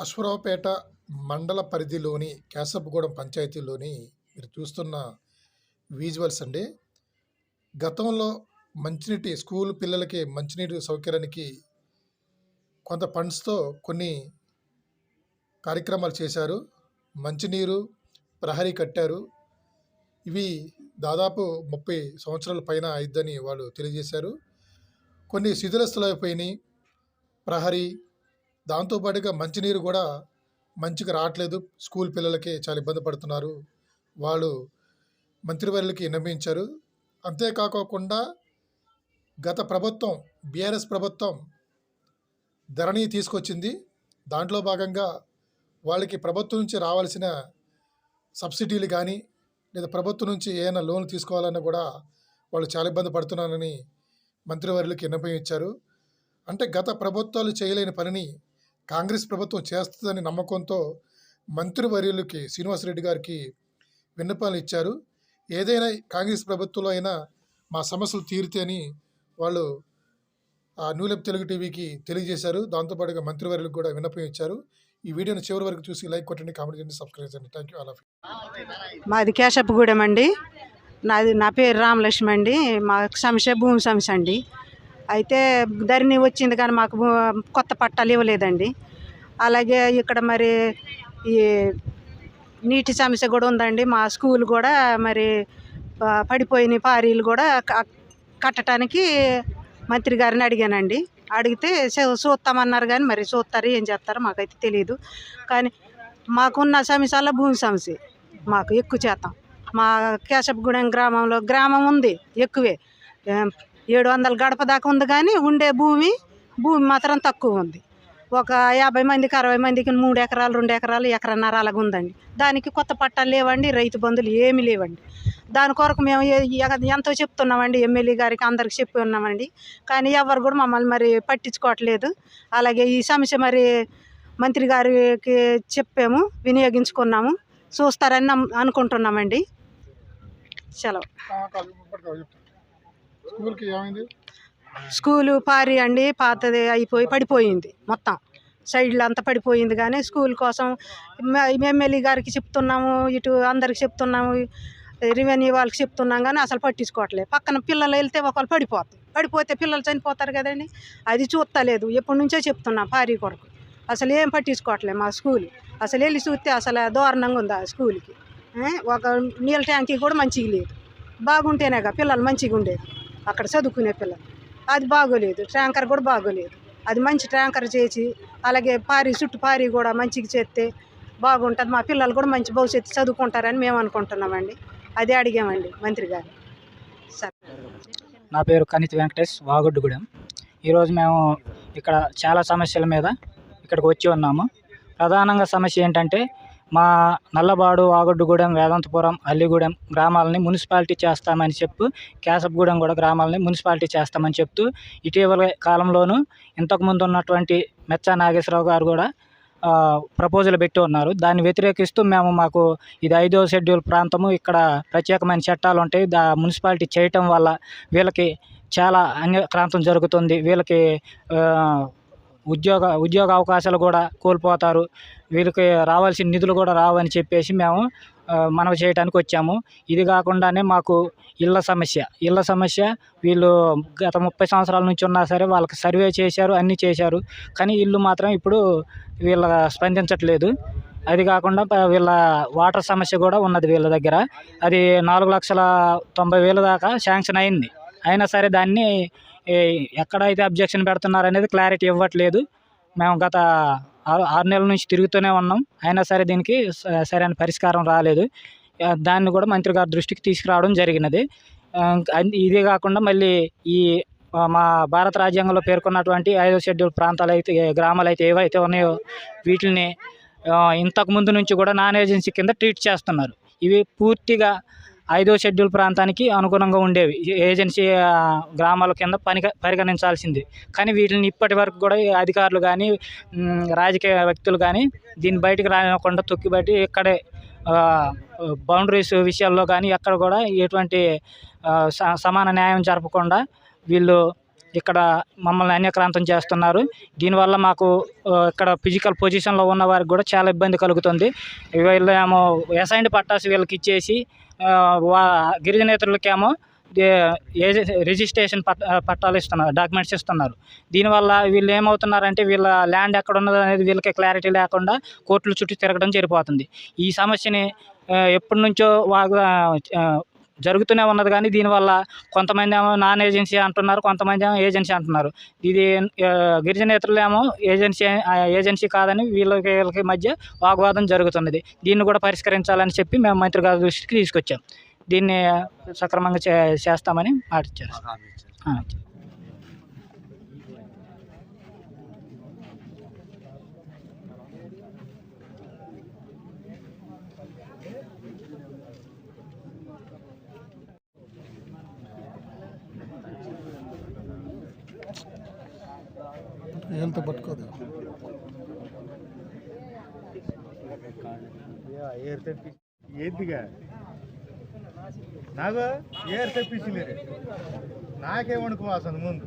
అశ్వరావుపేట మండల పరిధిలోని కేశవగూడెం పంచాయతీలోని మీరు చూస్తున్న విజువల్స్ అండి. గతంలో మంచినీటి స్కూల్ పిల్లలకి మంచినీటి సౌకర్యానికి కొంత ఫండ్స్తో కొన్ని కార్యక్రమాలు చేశారు. మంచినీరు ప్రహరీ కట్టారు. ఇవి దాదాపు ముప్పై సంవత్సరాల పైన అయిద్దని వాళ్ళు తెలియజేశారు. కొన్ని శిథిలస్థలైపోయినాయి ప్రహరీ దాంతోపాటుగా మంచినీరు కూడా మంచిగా రావట్లేదు. స్కూల్ పిల్లలకి చాలా ఇబ్బంది పడుతున్నారు. వాళ్ళు మంత్రివర్యులకి విన్నవించారు అంతేకాకోకుండా గత ప్రభుత్వం బీఆర్ఎస్ ప్రభుత్వం ధరణి తీసుకొచ్చింది. దాంట్లో భాగంగా వాళ్ళకి ప్రభుత్వం నుంచి రావాల్సిన సబ్సిడీలు కానీ లేదా ప్రభుత్వం నుంచి ఏమైనా లోన్ తీసుకోవాలన్నా కూడా వాళ్ళు చాలా ఇబ్బంది పడుతున్నారని మంత్రివర్యులకి విన్నపం ఇచ్చారు. అంటే గత ప్రభుత్వాలు చేయలేని పనిని కాంగ్రెస్ ప్రభుత్వం చేస్తుందని నమ్మకంతో మంత్రివర్యులకి శ్రీనివాసరెడ్డి గారికి విన్నపాలు ఇచ్చారు. ఏదైనా కాంగ్రెస్ ప్రభుత్వంలో అయినా మా సమస్యలు తీరితే అని వాళ్ళు ఆ న్యూలెప్ తెలుగు టీవీకి తెలియజేశారు. దాంతోపాటుగా మంత్రివర్యులకు కూడా విన్నపం ఇచ్చారు. ఈ వీడియోని చివరి వరకు చూసి లైక్ కొట్టండి కామెంట్ చేయండి సబ్స్క్రైబ్ చేయండి. థ్యాంక్ యూ ఆల్ ఆఫ్ మాది కేశప్పగూడెం అండి. నాది నా పేరు రామలక్ష్మి అండి. మా సమస్య భూమి సమస్య అండి. అయితే ధరణి వచ్చింది కానీ మాకు కొత్త పట్టాలు ఇవ్వలేదండి. అలాగే ఇక్కడ మరి ఈ నీటి సమస్య కూడా ఉందండి. మా స్కూల్ కూడా మరి పడిపోయిన పారీలు కూడా కట్టడానికి మంత్రి గారిని అడిగానండి. అడిగితే చూస్తామన్నారు కానీ మరి చూస్తారు ఏం చేస్తారో మాకైతే తెలియదు కానీ మాకున్న సమస్యల్లో భూమి సమస్య. మాకు ఎక్కువ చేస్తాం మా కేశవగూడెం గ్రామంలో గ్రామం ఉంది ఎక్కువే. ఏడు వందల గడప దాకా ఉంది కానీ ఉండే భూమి భూమి మాత్రం తక్కువ ఉంది. ఒక యాభై మందికి అరవై మందికి మూడు ఎకరాలు రెండు ఎకరాలు ఎకరన్నర అలాగ ఉందండి దానికి కొత్త పట్టాలు లేవండి రైతు బంధులు ఏమీ లేవండి. దాని కొరకు మేము ఎగ- ఎంతో చెప్తున్నామండి ఎమ్మెల్యే గారికి అందరికి చెప్పి ఉన్నామండి. కానీ ఎవరు కూడా మమ్మల్ని మరి పట్టించుకోవట్లేదు. అలాగే ఈ సమస్య మరి మంత్రి గారికి చెప్పాము వినియోగించుకున్నాము. చూస్తారని అనుకుంటున్నామండి. సెలవు స్కూల్కి ఏమైంది? స్కూలు పారి అండి పాతది అయిపోయి పడిపోయింది మొత్తం. సైడ్లో అంతా పడిపోయింది కానీ స్కూల్ కోసం ఎమ్మెల్యే గారికి చెప్తున్నాము ఇటు అందరికి చెప్తున్నాము రెవెన్యూ వాళ్ళకి చెప్తున్నాం కానీ అసలు పట్టించుకోవట్లేదు. పక్కన పిల్లలు వెళ్తే ఒకళ్ళు పడిపోతాయి పడిపోతే పిల్లలు చనిపోతారు కదండి. అది చూస్తలేదు ఎప్పటి నుంచో చెప్తున్నాం భారీ కొరకు. అసలు ఏం పట్టించుకోవట్లేదు మా స్కూల్. అసలు వెళ్ళి చూస్తే అసలు దారుణంగా ఉంది ఆ స్కూల్కి. ఒక నీళ్ళ ట్యాంకీ కూడా మంచిగా లేదు. బాగుంటేనేగా పిల్లలు మంచిగా ఉండేది. అక్కడ చదువుకునే పిల్లలు. అది బాగోలేదు ట్యాంకర్ కూడా బాగోలేదు. అది మంచి ట్యాంకర్ చేసి అలాగే పారి చుట్టూ పారి కూడా మంచిగా చేస్తే బాగుంటుంది. మా పిల్లలు కూడా మంచి భవిష్యత్తు చదువుకుంటారని మేము అనుకుంటున్నామండి. అదే అడిగామండి మంత్రి గారు. సరే. నా పేరు కనిత్ వెంకటేష్ వాగుడ్డుగూడెం. ఈరోజు మేము ఇక్కడ చాలా సమస్యల మీద ఇక్కడికి వచ్చి ఉన్నాము. ప్రధానంగా సమస్య ఏంటంటే మా నల్లబాడు వాగొడ్డుగూడెం వేదాంతపురం అల్లిగూడెం గ్రామాలని మున్సిపాలిటీ చేస్తామని చెప్పు కేశవగూడెం కూడా గ్రామాలని మున్సిపాలిటీ చేస్తామని చెప్తూ ఇటీవల కాలంలోనూ ఇంతకుముందు ఉన్నటువంటి మెచ్చా నాగేశ్వరరావు గారు కూడా ప్రపోజల్ పెట్టి ఉన్నారు. దాన్ని వ్యతిరేకిస్తూ మేము మాకు ఇది ఐదో షెడ్యూల్ ప్రాంతము ఇక్కడ ప్రత్యేకమైన చట్టాలు ఉంటాయి. దా మున్సిపాలిటీ చేయటం వల్ల వీళ్ళకి చాలా అన్యక్రాంతం జరుగుతుంది. వీళ్ళకి ఉద్యోగ ఉద్యోగ అవకాశాలు కూడా కోల్పోతారు. వీళ్ళకి రావాల్సిన నిధులు కూడా రావని చెప్పేసి మేము మనవి చేయడానికి వచ్చాము. ఇది కాకుండానే మాకు ఇళ్ళ సమస్య ఇళ్ళ సమస్య వీళ్ళు గత ముప్పై సంవత్సరాల నుంచి ఉన్నా సరే వాళ్ళకి సర్వే చేశారు అన్నీ చేశారు. కానీ ఇల్లు మాత్రం ఇప్పుడు వీళ్ళ స్పందించట్లేదు. అది కాకుండా వీళ్ళ వాటర్ సమస్య కూడా ఉన్నది వీళ్ళ దగ్గర. అది నాలుగు లక్షల తొంభై వేల దాకా శాంక్షన్ అయింది. అయినా సరే దాన్ని ఎక్కడైతే అబ్జెక్షన్ పెడుతున్నారు అనేది క్లారిటీ ఇవ్వట్లేదు. మేము గత ఆరు నెలల నుంచి తిరుగుతూనే ఉన్నాం. అయినా సరే దీనికి స- సరైన పరిష్కారం రాలేదు. దాన్ని కూడా మంత్రి గారి దృష్టికి తీసుకురావడం జరిగినది. అన్- ఇదే కాకుండా మళ్ళీ ఈ మా భారత రాజ్యాంగంలో పేర్కొన్నటువంటి ఐదో షెడ్యూల్ ప్రాంతాలు అయితే గ్రామాలు అయితే ఏవైతే ఉన్నాయో వీటిని ఇంతకు ముందు నుంచి కూడా నాన్ ఏజెన్సీ కింద ట్రీట్ చేస్తున్నారు. ఇవి పూర్తిగా ఐదో షెడ్యూల్ ప్రాంతానికి అనుగుణంగా ఉండేవి. ఏజెన్సీ గ్రామాల కింద పని పరిగణించాల్సింది. కానీ వీటిని ఇప్పటి వరకు కూడా అధికారులు కానీ రాజకీయ వ్యక్తులు కానీ దీన్ని బయటకు రానివ్వకుండా తొక్కిబట్టి ఇక్కడే బౌండరీస్ విషయాల్లో కానీ ఎక్కడ కూడా ఎటువంటి స- సమాన న్యాయం జరపకుండా వీళ్ళు ఇక్కడ మమ్మల్ని అన్యక్రాంతం చేస్తున్నారు. దీనివల్ల మాకు ఇక్కడ ఫిజికల్ పొజిషన్లో ఉన్న వారికి కూడా చాలా ఇబ్బంది కలుగుతుంది. వీళ్ళు ఏమో అసైన్డ్ పట్టాస్ వీళ్ళకి ఇచ్చేసి గిరిజనేతరులకేమో రిజిస్ట్రేషన్ పట్టాలు ఇస్తున్నారు డాక్యుమెంట్స్ ఇస్తున్నారు. దీనివల్ల వీళ్ళు ఏమవుతున్నారంటే వీళ్ళ ల్యాండ్ ఎక్కడ ఉన్నది అనేది వీళ్ళకి క్లారిటీ లేకుండా కోర్టుల చుట్టూ తిరగడం జరిగిపోతుంది. ఈ సమస్యని ఎప్పటి నుంచో జరుగుతూనే ఉన్నది కానీ దీనివల్ల కొంతమంది ఏమో నాన్ ఏజెన్సీ అంటున్నారు కొంతమంది ఏమో ఏజెన్సీ అంటున్నారు. ఇది ఆ, గిరిజనేతరులు ఏమో ఏజెన్సీ ఏజెన్సీ కాదని వీళ్ళకి వీళ్ళకి మధ్య వాగ్వాదం జరుగుతున్నది. దీన్ని కూడా పరిష్కరించాలని చెప్పి మేము మంత్రి గారి దృష్టికి తీసుకొచ్చాం. దీన్ని సక్రమంగా చే చేస్తామని మాట ఎంత పట్టుకోదు. ఏంటిగా? నాకు ఏర్ తెప్పించలేరు నాకేమనుకోవాల్సింది ముందు.